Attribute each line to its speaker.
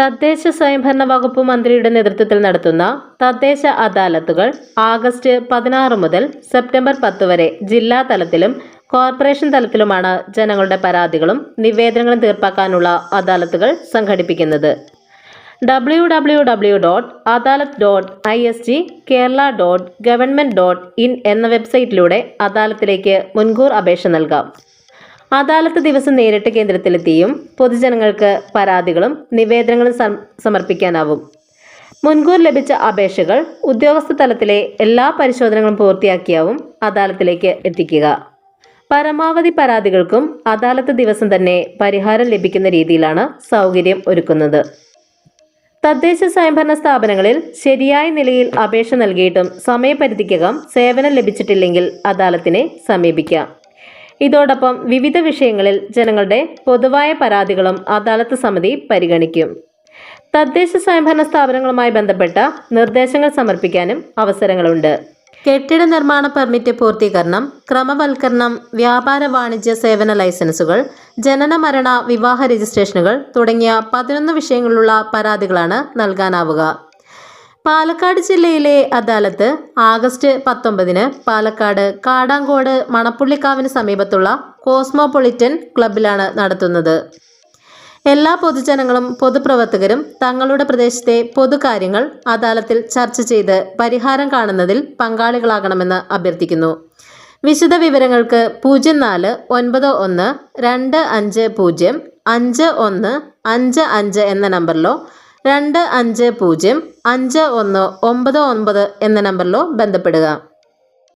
Speaker 1: തദ്ദേശ സ്വയംഭരണ വകുപ്പ് മന്ത്രിയുടെ നേതൃത്വത്തിൽ നടത്തുന്ന തദ്ദേശ അദാലത്തുകൾ ആഗസ്റ്റ് പതിനാറ് മുതൽ സെപ്റ്റംബർ പത്ത് വരെ ജില്ലാ തലത്തിലും കോർപ്പറേഷൻ തലത്തിലുമാണ് ജനങ്ങളുടെ പരാതികളും നിവേദനങ്ങളും തീർപ്പാക്കാനുള്ള അദാലത്തുകൾ സംഘടിപ്പിക്കുന്നത്. W W W dot Adalat dot I S G Kerala dot government dot in എന്ന വെബ്സൈറ്റിലൂടെ അദാലത്തിലേക്ക് മുൻകൂർ അപേക്ഷ നൽകാം. അദാലത്ത് ദിവസം നേരിട്ട് കേന്ദ്രത്തിലെത്തിയും പൊതുജനങ്ങൾക്ക് പരാതികളും നിവേദനങ്ങളും സമർപ്പിക്കാനാവും. മുൻകൂർ ലഭിച്ച അപേക്ഷകൾ ഉദ്യോഗസ്ഥ തലത്തിലെ എല്ലാ പരിശോധനകളും പൂർത്തിയാക്കിയാവും അദാലത്തിലേക്ക് എത്തിക്കുക. പരമാവധി പരാതികൾക്കും അദാലത്ത് ദിവസം തന്നെ പരിഹാരം ലഭിക്കുന്ന രീതിയിലാണ് സൗകര്യം ഒരുക്കുന്നത്. തദ്ദേശ സ്വയംഭരണ സ്ഥാപനങ്ങളിൽ ശരിയായ നിലയിൽ അപേക്ഷ നൽകിയിട്ടും സമയപരിധിക്കകം സേവനം ലഭിച്ചിട്ടില്ലെങ്കിൽ അദാലത്തിനെ സമീപിക്കാം. ഇതോടൊപ്പം വിവിധ വിഷയങ്ങളിൽ ജനങ്ങളുടെ പൊതുവായ പരാതികളും അദാലത്ത് സമിതി പരിഗണിക്കും. തദ്ദേശ സ്വയംഭരണ സ്ഥാപനങ്ങളുമായി ബന്ധപ്പെട്ട നിർദ്ദേശങ്ങൾ സമർപ്പിക്കാനും അവസരങ്ങളുണ്ട്. കെട്ടിട നിർമ്മാണ പെർമിറ്റ് പൂർത്തീകരണം ക്രമവൽക്കരണം വ്യാപാര വാണിജ്യ സേവന ലൈസൻസുകൾ ജനന മരണ വിവാഹ രജിസ്ട്രേഷനുകൾ തുടങ്ങിയ പതിനൊന്ന് വിഷയങ്ങളിലുള്ള പരാതികളാണ് നൽകാനാവുക. പാലക്കാട് ജില്ലയിലെ അദാലത്ത് ആഗസ്റ്റ് പത്തൊമ്പതിന് പാലക്കാട് കാടാങ്കോട് മണപ്പുള്ളിക്കാവിന് സമീപത്തുള്ള കോസ്മോപൊളിറ്റൻ ക്ലബിലാണ് നടത്തുന്നത്. എല്ലാ പൊതുജനങ്ങളും പൊതുപ്രവർത്തകരും തങ്ങളുടെ പ്രദേശത്തെ പൊതുകാര്യങ്ങൾ അദാലത്തിൽ ചർച്ച ചെയ്ത് പരിഹാരം കാണുന്നതിൽ പങ്കാളികളാകണമെന്ന് അഭ്യർത്ഥിക്കുന്നു. വിശദ വിവരങ്ങൾക്ക് പൂജ്യം നാല് ഒൻപത് ഒന്ന് രണ്ട് അഞ്ച് പൂജ്യം അഞ്ച് ഒന്ന് അഞ്ച് അഞ്ച് എന്ന നമ്പറിലോ രണ്ട് അഞ്ച് പൂജ്യം അഞ്ച് ഒന്ന് ഒമ്പത് ഒൻപത് എന്ന നമ്പറിലോ ബന്ധപ്പെടുക.